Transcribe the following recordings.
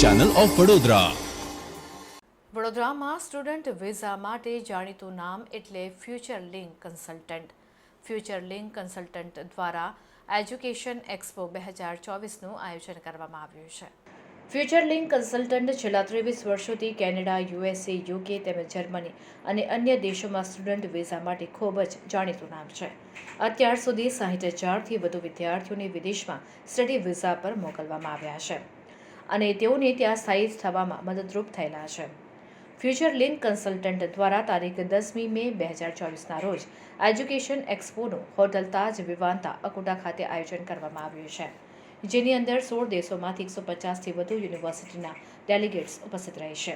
Channel of Vadodara વડોદરામાં student visa માટે જાણીતું નામ એટલે future link consultant future link consultant દ્વારા એજ્યુકેશન એક્સપો બે હજાર ચોવીસનું આયોજન કરવામાં આવ્યું છે. ફ્યુચર લિંક કન્સલ્ટન્ટ છેલ્લા ત્રેવીસ વર્ષોથી કેનેડા યુએસએ યુકે તેમજ જર્મની અને અન્ય દેશોમાં સ્ટુડન્ટ વિઝા માટે ખૂબ જ જાણીતું નામ છે. અત્યાર સુધી સાહીઠ હજારથી વધુ વિદ્યાર્થીઓને વિદેશમાં સ્ટડી વિઝા પર મોકલવામાં આવ્યા છે. અને તેઓને ત્યાં સ્થાયી થવામાં મદદરૂપ થયેલા છે. ફ્યુચર લિંક કન્સલ્ટન્ટ દ્વારા તારીખ દસમી મે બે હજાર ચોવીસના રોજ એજ્યુકેશન એક્સપોનું હોટલ તાજ વિવાંતા અકોટા ખાતે આયોજન કરવામાં આવ્યું છે, જેની અંદર સોળ દેશોમાંથી એકસો પચાસથી વધુ યુનિવર્સિટીના ડેલિગેટ્સ ઉપસ્થિત રહેશે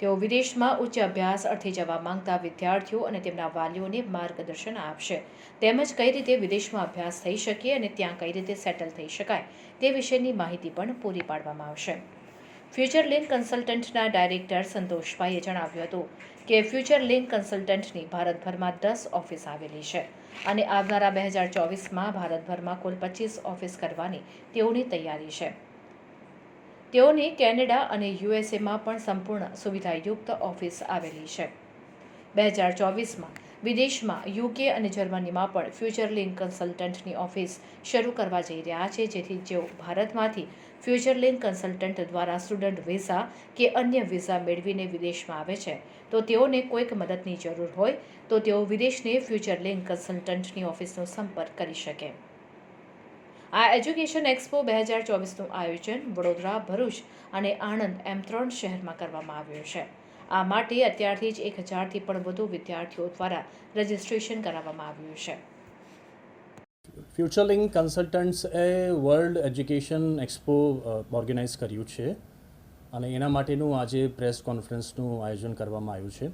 તેઓ વિદેશમાં ઉચ્ચ અભ્યાસ અર્થે જવા માંગતા વિદ્યાર્થીઓ અને તેમના વાલીઓને માર્ગદર્શન આપશે. તેમજ કઈ રીતે વિદેશમાં અભ્યાસ થઈ શકે અને ત્યાં કઈ રીતે સેટલ થઈ શકાય, તે વિશેની માહિતી પણ પૂરી પાડવામાં આવશે. ફ્યુચર લિંક કન્સલ્ટન્ટના ડાયરેક્ટર સંતોષભાઈએ જણાવ્યું હતું કે ફ્યુચર લિંક કન્સલ્ટન્ટની ભારતભરમાં દસ ઓફિસ આવેલી છે અને આવનારા બે હજાર ચોવીસમાં ભારતભરમાં કુલ પચીસ ઓફિસ કરવાની તેઓની તૈયારી છે. તેઓની કેનેડા અને યુએસએમાં પણ સંપૂર્ણ સુવિધાયુક્ત ઓફિસ આવેલી છે. બે હજાર ચોવીસમાં વિદેશમાં યુકે અને જર્મનીમાં પણ ફ્યુચર કન્સલ્ટન્ટની ઓફિસ શરૂ કરવા જઈ રહ્યા છે, જેથી જેઓ ભારતમાંથી ફ્યુચર લિંક કન્સલ્ટન્ટ દ્વારા સ્ટુડન્ટ વિઝા કે અન્ય વિઝા મેળવીને વિદેશમાં આવે છે, તો તેઓને કોઈક મદદની જરૂર હોય તો તેઓ વિદેશની ફ્યુચર લિંક કન્સલ્ટન્ટની ઓફિસનો સંપર્ક કરી શકે. આ એજ્યુકેશન એક્સપો બે હજાર ચોવીસનું આયોજન વડોદરા, ભરૂચ અને આણંદ એમ ત્રણ શહેરમાં કરવામાં આવ્યું છે. આ માટે અત્યારથી જ એક હજારથી પણ વધુ વિદ્યાર્થીઓ દ્વારા રજિસ્ટ્રેશન કરાવવામાં આવ્યું છે. ફ્યુચરલિંગ કન્સલ્ટન્ટ્સ એ વર્લ્ડ એજ્યુકેશન એક્સપો ઓર્ગેનાઇઝ કર્યું છે અને એના માટેનું આજે પ્રેસ કોન્ફરન્સનું આયોજન કરવામાં આવ્યું છે.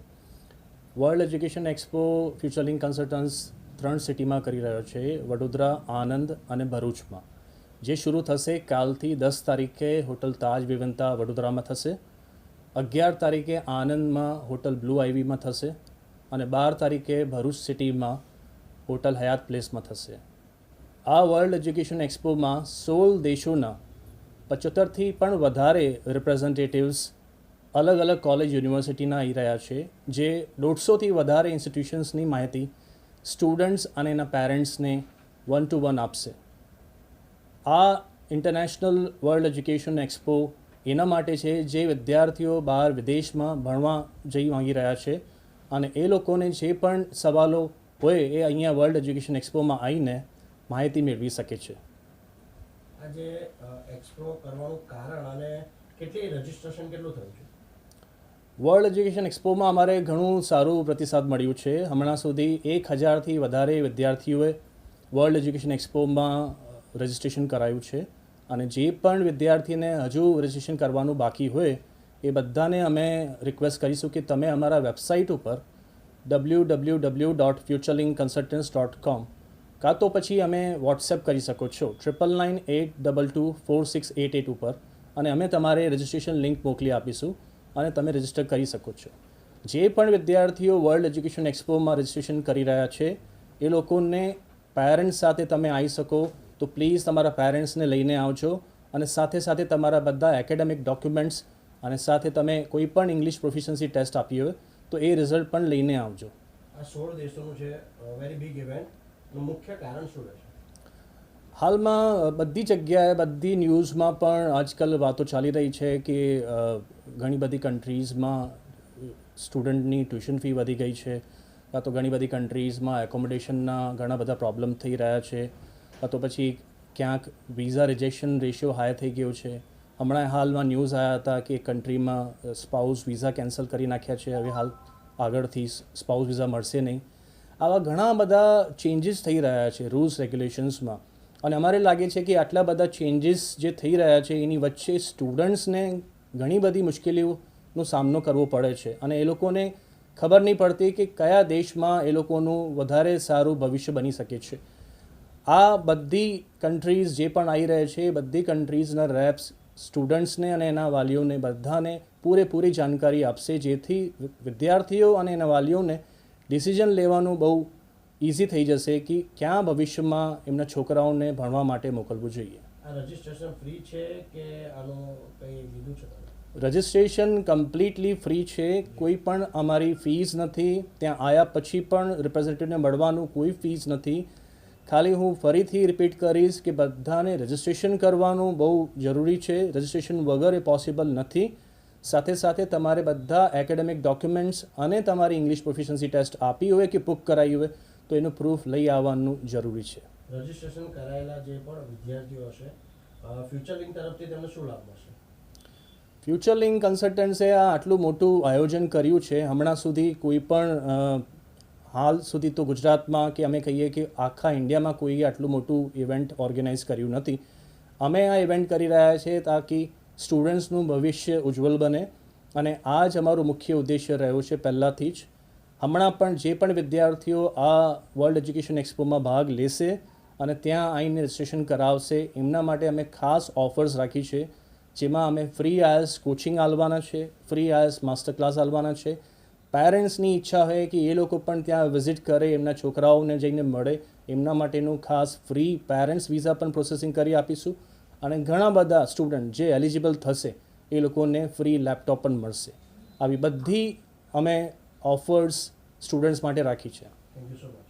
World education expo future link consultants ત્રણ સિટીમાં કરી રહ્યો છે, વડોદરા, આનંદ અને ભરૂચમાં. જે શરૂ થશે કાલથી દસ તારીખે હોટલ તાજ વિવંતા વડોદરામાં થશે, અગિયાર તારીખે આનંદમાં હોટલ બ્લુ આઈવીમાં થશે અને બાર તારીખે ભરૂચ સિટીમાં હોટલ હયાત પ્લેસમાં થશે. આ વર્લ્ડ એજ્યુકેશન એક્સપોમાં સોળ દેશોના પચોતેરથી પણ વધારે રિપ્રેઝન્ટેટિવ્સ અલગ અલગ કોલેજ યુનિવર્સિટીના આવી રહ્યા છે, જે દોઢસોથી વધારે ઇન્સ્ટિટ્યુશન્સની માહિતી સ્ટુડન્ટ્સ અને એના પેરેન્ટ્સને વન ટુ વન આપશે. આ ઇન્ટરનેશનલ વર્લ્ડ એજ્યુકેશન એક્સપો એના માટે છે જે વિદ્યાર્થીઓ બહાર વિદેશમાં ભણવા જઈ માંગી રહ્યા છે અને એ લોકોને જે પણ સવાલો હોય એ અહીંયા વર્લ્ડ એજ્યુકેશન એક્સપોમાં આવીને માહિતી મેળવી શકે છે. આજે એક્સપો કરવાનું કારણ અને કેટલી રજીસ્ટ્રેશન કેટલું થયું છે? વર્લ્ડ એજ્યુકેશન એક્સપોમાં અમારે ઘણું સારું પ્રતિસાદ મળ્યું છે. હમણાં સુધી એક હજારથી વધારે વિદ્યાર્થીઓએ વર્લ્ડ એજ્યુકેશન એક્સપોમાં રજિસ્ટ્રેશન કરાયું છે અને જે પણ વિદ્યાર્થીને હજુ રજિસ્ટ્રેશન કરવાનું બાકી હોય, એ બધાને અમે રિક્વેસ્ટ કરીશું કે તમે અમારા વેબસાઇટ ઉપર W W W dot future link consultants dot com કાં તો પછી અમે વોટ્સએપ કરી શકો છો triple nine eight double two four six eight eight ઉપર અને અમે તમારે રજિસ્ટ્રેશન લિંક મોકલી આપીશું. અને તમે રજિસ્ટર કરી શકો છો. જે પણ વિદ્યાર્થીઓ વર્લ્ડ એજ્યુકેશન એક્સપોમાં રજિસ્ટ્રેશન કરી રહ્યા છે, એ લોકોને પેરેન્ટ્સ સાથે તમે આવી શકો, તો પ્લીઝ તમારા પેરેન્ટ્સને લઈને આવજો અને સાથે સાથે તમારા બધા એકેડેમિક ડોક્યુમેન્ટ્સ અને સાથે તમે કોઈ પણ ઇંગ્લિશ પ્રોફિશન્સી ટેસ્ટ આપી હોય, તો એ રિઝલ્ટ પણ લઈને આવજો. આ સોળ દેશોનું છે વેરી બિગ ઇવેન્ટ મુખ્ય કારણ શું રહેશે? હાલમાં બધી જગ્યાએ, બધી ન્યૂઝમાં પણ આજકાલ વાતો ચાલી રહી છે કે ઘણી બધી કન્ટ્રીઝમાં સ્ટુડન્ટની ટ્યુશન ફી વધી ગઈ છે, કાં તો ઘણી બધી કન્ટ્રીઝમાં એકોમોડેશનના ઘણા બધા પ્રોબ્લેમ થઈ રહ્યા છે, કાં તો પછી ક્યાંક વિઝા રિજેક્શન રેશિયો હાઈ થઈ ગયો છે. હમણાં હાલમાં ન્યૂઝ આવ્યા હતા કે કન્ટ્રીમાં સ્પાઉસ વિઝા કેન્સલ કરી નાખ્યા છે. હવે હાલ આગળથી સ્પાઉસ વિઝા મળશે નહીં. આવા ઘણા બધા ચેન્જીસ થઈ રહ્યા છે રૂલ્સ રેગ્યુલેશન્સમાં અને અમારે લાગે છે કે આટલા બધા ચેન્જીસ જે થઈ રહ્યા છે, એની વચ્ચે સ્ટુડન્ટ્સને ઘણી બધી મુશ્કેલીઓનો સામનો કરવો પડે છે. અને એ લોકોને ખબર નહીં પડતી કે કયા દેશમાં એ લોકોનું વધારે સારું ભવિષ્ય બની શકે છે. આ બધી કન્ટ્રીઝ જે પણ આવી રહે છે, એ બધી કન્ટ્રીઝના રેપ્સ સ્ટુડન્ટ્સને અને એના વાલીઓને બધાને પૂરેપૂરી જાણકારી આપશે, જેથી વિદ્યાર્થીઓ અને એના વાલીઓને ડિસિઝન લેવાનું બહુ ઇઝી થઈ જશે કે ક્યાં ભવિષ્યમાં એમના છોકરાઓને ભણવા માટે મોકલવું જોઈએ. રજિસ્ટ્રેશન કમ્પ્લીટલી ફ્રી છે. કોઈ પણ અમારી ફીસ નથી. ત્યાં આવ્યા પછી પણ રિપ્રેઝેન્ટેટિવને મળવાનું કોઈ ફીસ નથી. ખાલી હું ફરીથી રિપીટ કરીશ કે બધાને રજિસ્ટ્રેશન કરવાનું બહુ જરૂરી છે. રજિસ્ટ્રેશન વગર એ પોસિબલ નથી. સાથે સાથે તમારે બધા એકેડેમિક ડોક્યુમેન્ટ્સ અને તમારી ઇંગ્લિશ પ્રોફિશન્સી ટેસ્ટ આપી હોય કે બુક કરાવી હોય તો એનું પ્રૂફ લઈ આવવાનું જરૂરી છે. રજીસ્ટ્રેશન કરાયેલા જે પણ વિદ્યાર્થીઓ હશે ફ્યુચર લિંક તરફથી તેમને શું લાભ મળશે? ફ્યુચર લિંક કન્સલ્ટન્સે આ આટલું મોટું આયોજન કર્યું છે. હમણાં સુધી કોઈ પણ હાલ સુધી તો ગુજરાતમાં કે અમે કહીએ કે આખા ઇન્ડિયામાં કોઈએ આટલું મોટું ઇવેન્ટ ઓર્ગેનાઇઝ કર્યું નથી. અમે આ ઇવેન્ટ કરી રહ્યા છીએ તાકી સ્ટુડન્ટ્સનું ભવિષ્ય ઉજ્જવલ બને. અને આ જ અમારો મુખ્ય ઉદ્દેશ્ય રહ્યો છે પહેલાંથી જ. હમણાં પણ જે પણ વિદ્યાર્થીઓ આ વર્લ્ડ એજ્યુકેશન એક્સપોમાં ભાગ લેશે અને ત્યાં આવીને રજિસ્ટ્રેશન કરાવશે, એમના માટે અમે ખાસ ઓફર્સ રાખી છે, જેમાં અમે ફ્રી આયર્સ કોચિંગ આલવાના છે ફ્રી આયર્સ માસ્ટર ક્લાસ આલવાના છે. પેરેન્ટ્સની ઈચ્છા હોય કે એ લોકો પણ ત્યાં વિઝિટ કરે, એમના છોકરાઓને જઈને મળે, એમના માટેનું ખાસ ફ્રી પેરેન્ટ્સ વિઝા પણ પ્રોસેસિંગ કરી આપીશું. અને ઘણા બધા સ્ટુડન્ટ જે એલિજિબલ થશે, એ લોકોને ફ્રી લેપટોપ પણ મળશે. આવી બધી અમે ઓફર્સ સ્ટુડન્ટ્સ માટે રાખી છે. Thank you so much